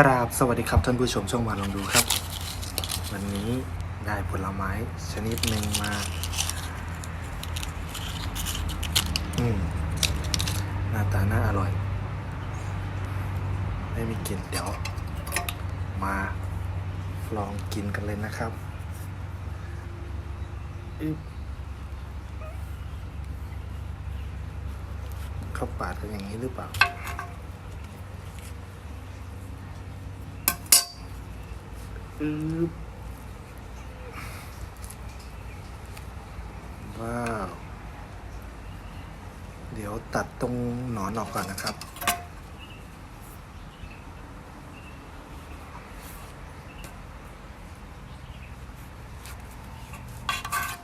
กราบสวัสดีครับท่านผู้ชมช่องมาลองดูครับ วันนี้ได้ผลไม้ชนิดหนึ่งมา อืมหน้าตาน่าอร่อย ไม่มีกลิ่นเดี๋ยว มาลองกินกันเลยนะครับเข้าปาดกันอย่างนี้หรือเปล่า อึ๊บว้าว เดี๋ยวตัดตรงหนอนออกก่อนนะครับ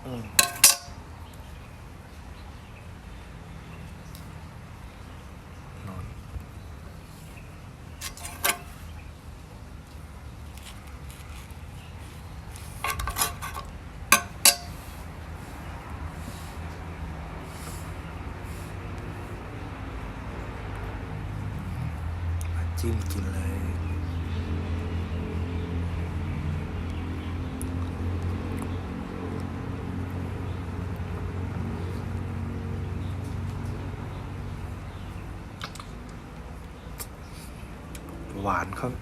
อืม จิ้มกินเลยหวานครับ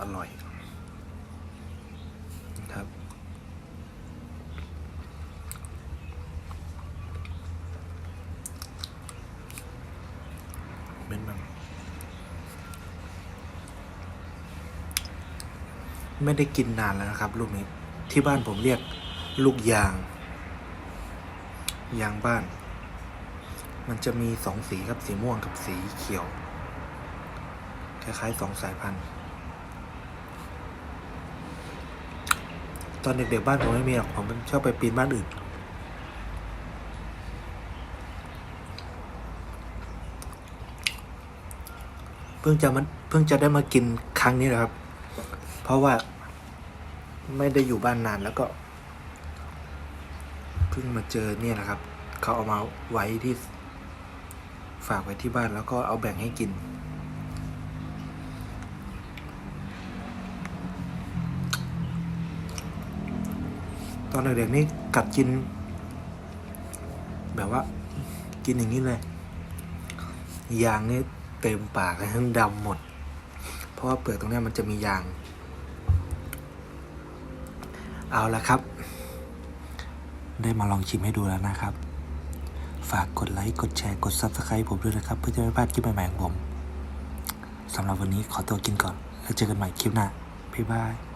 อร่อย ครับ เม็ดมัน ไม่ได้กินนานแล้วนะครับ ลูกนี้ที่บ้านผมเรียกลูกยาง ยางบ้าน มันจะมีสองสีครับสีม่วงกับสีเขียว คล้ายๆสองสายพันธุ์ ตอนเด็กๆบ้านผมไม่มีหรอกผมชอบไปปีนบ้านอื่นเพิ่งจะมันเพิ่งจะได้มากินครั้งนี้แหละครับ เพราะว่าไม่ได้อยู่บ้านนานแล้วก็เพิ่งมาเจอเนี่ยแหละครับ เขาเอามาไว้ที่ฝากไว้ที่บ้านแล้วก็เอาแบ่งให้กิน ตอนเด็กๆนี่กัดกิน แบบว่า กินอย่างนี้เลยยางนี่เต็มปากเลยทั้งดำหมด เพราะว่าเปลือกตรงนี้มันจะมียาง เอาละครับ ได้มาลองชิมให้ดูแล้วนะครับ ฝากกดไลค์กดแชร์กด Subscribe ผมด้วยนะครับ เพื่อจะไม่พลาดคลิปใหม่ๆของผมสำหรับวันนี้ขอตัวกินก่อน แล้วเจอกันใหม่คลิปหน้าบ๊ายบาย